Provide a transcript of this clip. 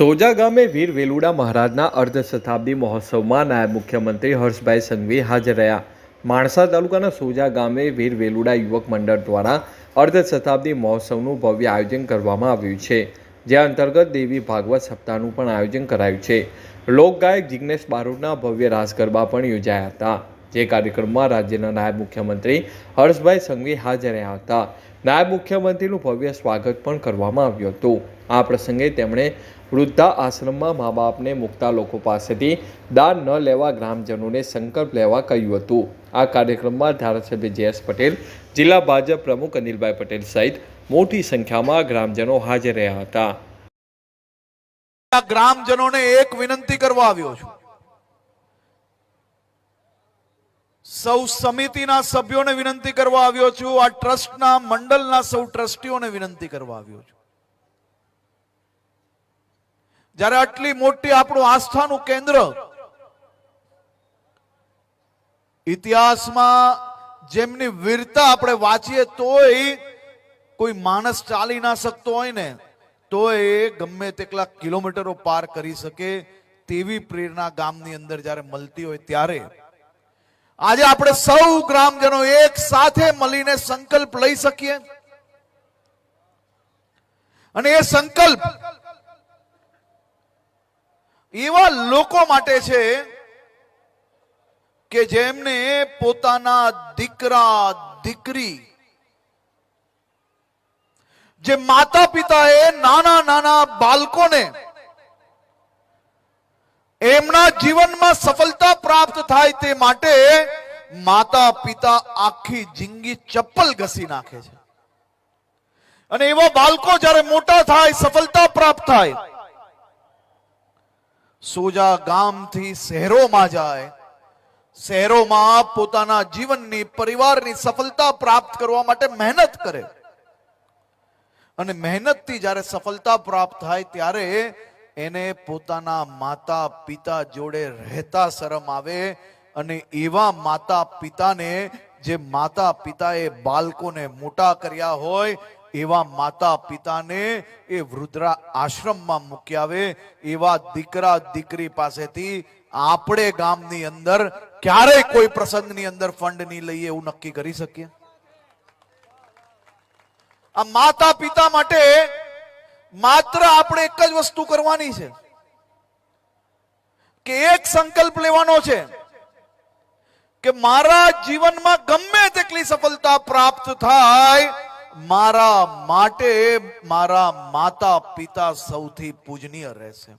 સોજા ગામે વીર વેલુડા મહારાજના અર્ધ શતાબ્દી મહોત્સવમાં નાયબ મુખ્યમંત્રી હર્ષભાઈ સંઘવી હાજર રહ્યા. માણસા તાલુકાના સોજા ગામે વીર વેલુડા યુવક મંડળ દ્વારા અર્ધ શતાબ્દી મહોત્સવનું ભવ્ય આયોજન કરવામાં આવ્યું છે, જે અંતર્ગત દેવી ભાગવત સપ્તાહનું પણ આયોજન કરાયું છે. લોકગાયક જિગ્નેશ બારોટના ભવ્ય રાસ ગરબા પણ યોજાયા હતા, જે કાર્યક્રમમાં રાજ્યના નાયબ મુખ્યમંત્રી હર્ષભાઈ સંઘવી હાજર રહ્યા હતા. નાયબ મુખ્યમંત્રીનું ભવ્ય સ્વાગત પણ કરવામાં આવ્યું હતું. આ પ્રસંગે તેમણે વૃદ્ધા આશ્રમમાં મા બાપને મૂકતા લોકો પાસેથી દાન ન લેવા ગ્રામજનોને સંકલ્પ લેવા કહ્યું હતું. આ કાર્યક્રમમાં ધારાસભ્ય જયેશ પટેલ, જિલ્લા ભાજપ પ્રમુખ અનિલભાઈ પટેલ સહિત મોટી સંખ્યામાં ગ્રામજનો હાજર રહ્યા હતા. આ ગ્રામજનોને એક વિનંતી કરવા આવ્યો છું. સૌ સમિતિના સભ્યોને વિનંતી કરવા આવ્યો છું. આ ટ્રસ્ટના, મંડળના સૌ ટ્રસ્ટીઓને વિનંતી કરવા આવ્યો છું. જ્યારે આટલી મોટી આપણું આસ્થાનું કેન્દ્ર, ઇતિહાસમાં જેમની વીરતા આપણે વાંચીએ તોય કોઈ માણસ ચાલી ના શકતો હોય ને તો એ ગમે તેટલા કિલોમીટરો પાર કરી શકે તેવી પ્રેરણા ગામની અંદર જ્યારે મળતી હોય ત્યારે. આજે આપણે સૌ ગ્રામજનો એક સાથે મળીને સંકલ્પ લઈ શકીએ. અને એ સંકલ્પ એવા લોકો માટે છે કે જેમને પોતાના દીકરા, દીકરી, જે માતા પિતાએ નાના નાના બાળકોને એમના જીવનમાં સફળતા પ્રાપ્ત થાય તે માટે માતા પિતા આખી જિંદગી ચપ્પલ ઘસી નાખે છે. અને એવા બાળકો જ્યારે મોટા થાય, સફળતા પ્રાપ્ત થાય સોજા ગામથી શહેરોમાં જાય, શહેરોમાં પોતાના જીવનની, પરિવારની સફળતા પ્રાપ્ત કરવા માટે મહેનત કરે. અને મહેનતથી જ્યારે સફળતા પ્રાપ્ત થાય ત્યારે એને પોતાના માતા પિતા જોડે રહેતા શરમ આવે અને એવા માતા પિતાને જે માતા પિતાએ બાળકોને મોટા કર્યા હોય એવા માતા પિતાને એ વૃદ્ધા આશ્રમમાં મૂકી આવે, એવા દીકરા દીકરી પાસેથી આપણે ગામની અંદર ક્યારેય કોઈ પ્રસંગની અંદર ફંડ નહીં લઈએ એવું નક્કી કરી શકીએ? આ માતા પિતા માટે માત્ર આપણે એક જ વસ્તુ કરવાની છે કે એક સંકલ્પ લેવાનો છે કે મારા જીવનમાં ગમે તેટલી સફળતા પ્રાપ્ત થાય મારા માટે મારા માતા પિતા સૌથી પૂજનીય રહેશે.